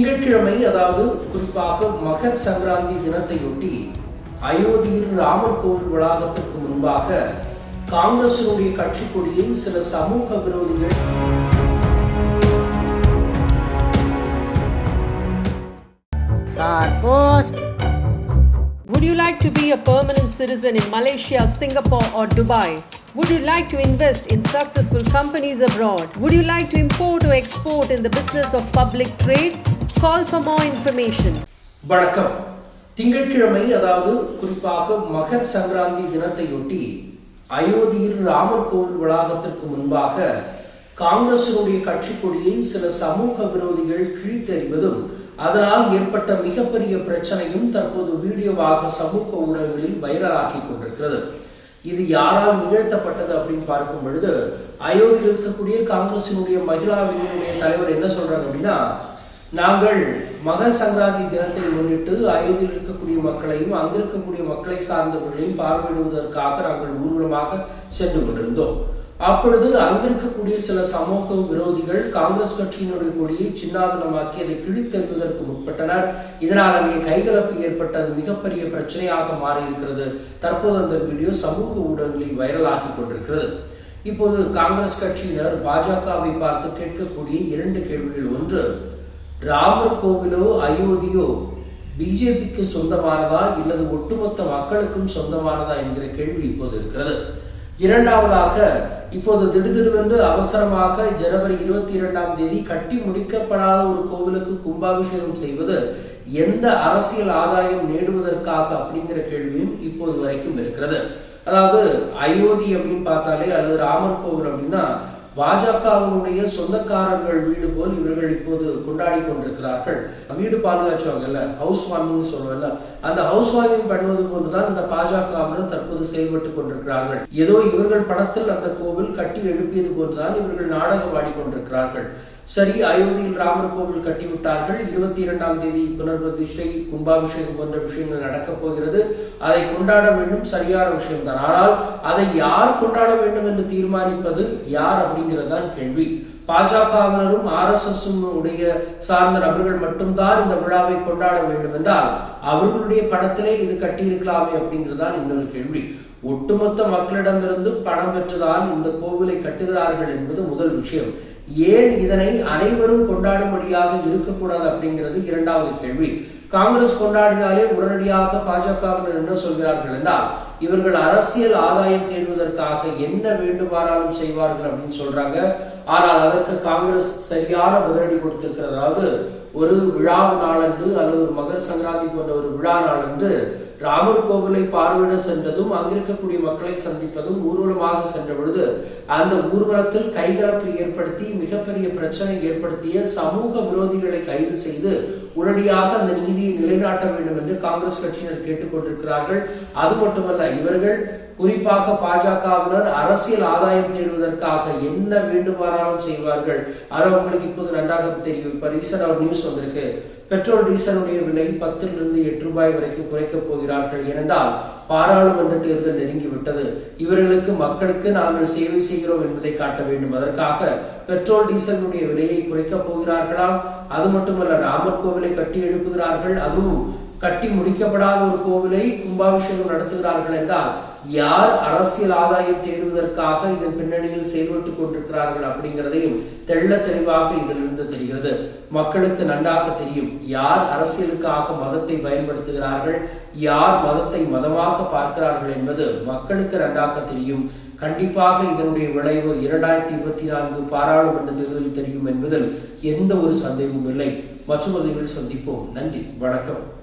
திங்கட்கிழமை அதாவது குறிப்பாக மகர் சங்கராந்தி தினத்தையொட்டி அயோத்தியில் ராமர் கோவில் வளாகத்திற்கு முன்பாக காங்கிரசினுடைய கட்சி கொடியை சில சமூக விரோதிகள். Would you like to be a permanent citizen in Malaysia, Singapore, or Dubai? Would you like to invest in successful companies abroad? Would you like to import or export in the business of public trade? Call for more information. வணக்கம் திங்கட்கிழமை அதாவது குறிப்பாக மகர் சங்கராந்தி தினத்தையொட்டி அயோத்தியில் ராமர் கோவில் வளாகத்திற்கு முன்பாக காங்கிரசினுடைய கட்சி கொடியை சில சமூக விரோதிகள் கிழித்தெறிவதும் அதனால் ஏற்பட்ட மிகப்பெரிய பிரச்சனையும் தற்போது வீடியோவாக சமூக ஊடகங்களில் வைரலாகி கொண்டிருக்கிறது இது யாரால் நிகழ்த்தப்பட்டது அப்படின்னு பார்க்கும் பொழுது அயோத்தியில் இருக்கக்கூடிய காங்கிரசினுடைய மகிழா வினுடைய தலைவர் என்ன சொல்றாங்க அப்படின்னா நாங்கள் மகர சங்கராந்தி தினத்தை முன்னிட்டு அயோத்தியில் இருக்கக்கூடிய மக்களையும் அங்கிருக்கக்கூடிய மக்களை சார்ந்தவர்களையும் பார்வையிடுவதற்காக நாங்கள் ஊர்வலமாக சென்று கொண்டிருந்தோம். அப்பொழுது அங்கிருக்கக்கூடிய சில சமூக விரோதிகள் காங்கிரஸ் கட்சியினுடைய கொடியை சின்னாதனமாக்கி அதை கிழித்தெறிவதற்கு முற்பட்டனர். இதனால் அங்கே கைகலப்பு ஏற்பட்டது மிகப்பெரிய பிரச்சனையாக மாறியிருக்கிறது. தற்போது அந்த வீடியோ சமூக ஊடகங்களில் வைரலாகி கொண்டிருக்கிறது. இப்போது காங்கிரஸ் கட்சியினர் பாஜகவை பார்த்து கேட்கக்கூடிய இரண்டு கேள்விகள் ஒன்று ராமர் கோவிலோ அயோத்தியோ பிஜேபிக்கு சொந்தமானதா இல்லது ஒட்டுமொத்த மக்களுக்கும் சொந்தமானதா என்கிற கேள்வி இப்போது இருக்கிறது. இரண்டாவதாக இப்போது திடுதிடுவென்று அவசரமாக ஜனவரி இருபத்தி இரண்டாம் தேதி கட்டி முடிக்கப்படாத ஒரு கோவிலுக்கு கும்பாபிஷேகம் செய்வது எந்த அரசியல் ஆதாயம் நேடுவதற்காக அப்படிங்கிற கேள்வியும் இப்போது வரைக்கும் இருக்கிறது. அதாவது அயோத்தி அப்படின்னு பார்த்தாலே அல்லது ராமர் கோவில் அப்படின்னா பாஜகவினுடைய சொந்தக்காரர்கள் வீடு போல் இவர்கள் இப்போது கொண்டாடி கொண்டிருக்கிறார்கள். வீடு பாதுகாச்சுவாங்கல்ல ஹவுஸ் வார்மிங் சொல்லுவல்ல அந்த ஹவுஸ் வார்மிங் பண்ணுவது போன்றுதான் இந்த பாஜகவினர் தற்போது செயல்பட்டு கொண்டிருக்கிறார்கள். ஏதோ இவர்கள் பணத்தில் அந்த கோவில் கட்டி எழுப்பியது போன்றுதான் இவர்கள் நாடகம் ஆடிக்கொண்டிருக்கிறார்கள் சரி அயோத்தியில் ராமர் கோவில் கட்டிவிட்டார்கள். இருபத்தி இரண்டாம் தேதி புனர்பிரதிஷ்டை கும்பாபிஷேகம் போன்ற விஷயங்கள் நடக்கப் போகிறது. அதை கொண்டாட வேண்டும் சரியான விஷயம்தான். ஆனால் அதை யார் கொண்டாட வேண்டும் என்று தீர்மானிப்பது யார் அப்படி அப்படிங்கிறது தான் கேள்வி. பாஜகவினரும் ஆர் எஸ் எஸ் உடைய சார்ந்த நபர்கள் மட்டும்தான் இந்த விழாவை கொண்டாட வேண்டும் என்றால் அவர்களுடைய படத்திலே இது கட்டியிருக்கலாமே அப்படிங்கிறது தான் இன்னொரு கேள்வி. ஒட்டுமொத்த மக்களிடமிருந்து பணம் பெற்றுதான் இந்த கோவிலை கட்டுகிறார்கள் என்பது முதல் விஷயம். ஏன் இதனை அனைவரும் கொண்டாடும்படியாக இருக்கக்கூடாது அப்படிங்கிறது இரண்டாவது கேள்வி. காங்கிரஸ் கொண்டாடினாலே உடனடியாக பாஜகவினர் என்ன சொல்கிறார்கள் என்றால் இவர்கள் அரசியல் ஆதாயம் தேடுவதற்காக என்ன வேண்டுமானாலும் செய்வார்கள் அப்படின்னு சொல்றாங்க. ஆனால் அதற்கு காங்கிரஸ் சரியான பதிலடி கொடுத்திருக்கிறது. அதாவது ஒரு விழா நாளன்று அல்லது ஒரு மகர சங்கராந்தி போன்ற ஒரு விழா நாளன்று ராமர் கோவிலை பார்வையிட சென்றதும் அங்கிருக்கக்கூடிய மக்களை சந்திப்பதும் ஊர்வலமாக சென்ற பொழுது அந்த ஊர்வலத்தில் கைகலப்பு ஏற்படுத்தி மிகப்பெரிய பிரச்சனை ஏற்படுத்திய சமூக விரோதிகளை கைது செய்து உடனடியாக அந்த நீதியை நிலைநாட்ட வேண்டும் என்று காங்கிரஸ் கட்சியினர் கேட்டுக்கொண்டிருக்கிறார்கள். அது மட்டுமல்ல இவர்கள் குறிப்பாக பாஜகவினர் அரசியல் ஆதாயம் தேடுவதற்காக என்ன வேண்டுமானாலும் செய்வார்கள். ஆனால் உங்களுக்கு இப்போது நன்றாக தெரியும். இப்ப ரீசன் ஒரு நியூஸ் வந்திருக்கு. பெட்ரோல் டீசலுடைய விலை பத்திலிருந்து எட்டு ரூபாய் வரைக்கும் குறைக்கப் போகிறார்கள். ஏனென்றால் பாராளுமன்ற தேர்தல் நெருங்கிவிட்டது. இவர்களுக்கு மக்களுக்கு நாங்கள் சேவை செய்கிறோம் என்பதை காட்ட வேண்டும். அதற்காக பெட்ரோல் டீசலுடைய விலையை குறைக்கப் போகிறார்களாம். அது மட்டுமல்ல ராமர் கோவிலை கட்டி எழுப்புகிறார்கள். அதுவும் கட்டி முடிக்கப்படாத ஒரு கோவிலை கும்பாபிஷேகம் நடத்துகிறார்கள் என்றால் யார் அரசியல் ஆதாயம் தேடுவதற்காக இதன் பின்னணியில் செயல்பட்டுக் கொண்டிருக்கிறார்கள் அப்படிங்கிறதையும் தெள்ள தெளிவாக இதிலிருந்து தெரிகிறது. மக்களுக்கு நன்றாக தெரியும் யார் அரசியலுக்காக மதத்தை பயன்படுத்துகிறார்கள் யார் மதத்தை மதமாக பார்க்கிறார்கள் என்பது மக்களுக்கு நன்றாக தெரியும். கண்டிப்பாக இதனுடைய விளைவு இரண்டாயிரத்தி இருபத்தி நான்கு பாராளுமன்ற தேர்தலில் தெரியும் என்பதில் எந்த ஒரு சந்தேகமும் இல்லை. மற்றும் சந்திப்போம். நன்றி வணக்கம்.